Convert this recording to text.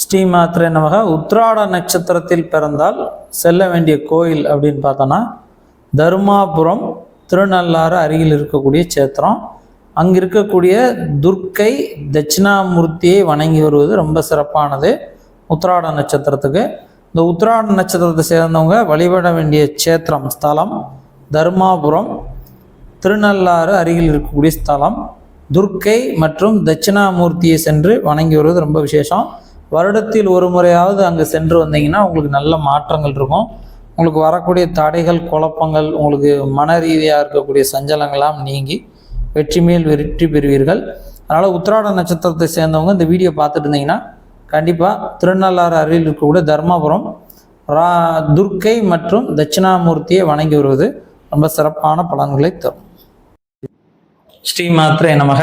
ஸ்ரீமாத்திரை நமக. உத்ராட நட்சத்திரத்தில் பிறந்தால் செல்ல வேண்டிய கோயில் அப்படின்னு பார்த்தோன்னா தருமாபுரம் திருநள்ளாறு அருகில் இருக்கக்கூடிய சேத்திரம் அங்கே இருக்கக்கூடிய துர்க்கை தட்சிணாமூர்த்தியை வணங்கி வருவது ரொம்ப சிறப்பானது உத்ராட நட்சத்திரத்துக்கு. இந்த உத்ராட நட்சத்திரத்தை சேர்ந்தவங்க வழிபட வேண்டிய சேத்திரம் ஸ்தலம் தர்மாபுரம் திருநள்ளாறு அருகில் இருக்கக்கூடிய ஸ்தலம் துர்க்கை மற்றும் தட்சிணாமூர்த்தியை சென்று வணங்கி வருவது ரொம்ப விசேஷம். வருடத்தில் ஒரு முறையாவது அங்கே சென்று வந்தீங்கன்னா உங்களுக்கு நல்ல மாற்றங்கள் இருக்கும். உங்களுக்கு வரக்கூடிய தடைகள் குழப்பங்கள் உங்களுக்கு மன ரீதியாக இருக்கக்கூடிய சஞ்சலங்களாம் நீங்கி வெற்றி மேல் வெற்றி பெறுவீர்கள். அதனால் உத்திராட நட்சத்திரத்தை சேர்ந்தவங்க இந்த வீடியோ பார்த்துட்டு இருந்தீங்கன்னா கண்டிப்பாக திருநள்ளாறு அருகில் இருக்கக்கூடிய தர்மபுரம் ரா துர்க்கை மற்றும் தட்சிணாமூர்த்தியை வணங்கி வருவது ரொம்ப சிறப்பான பலன்களை தரும். ஸ்ரீ மாத்திரை நமக.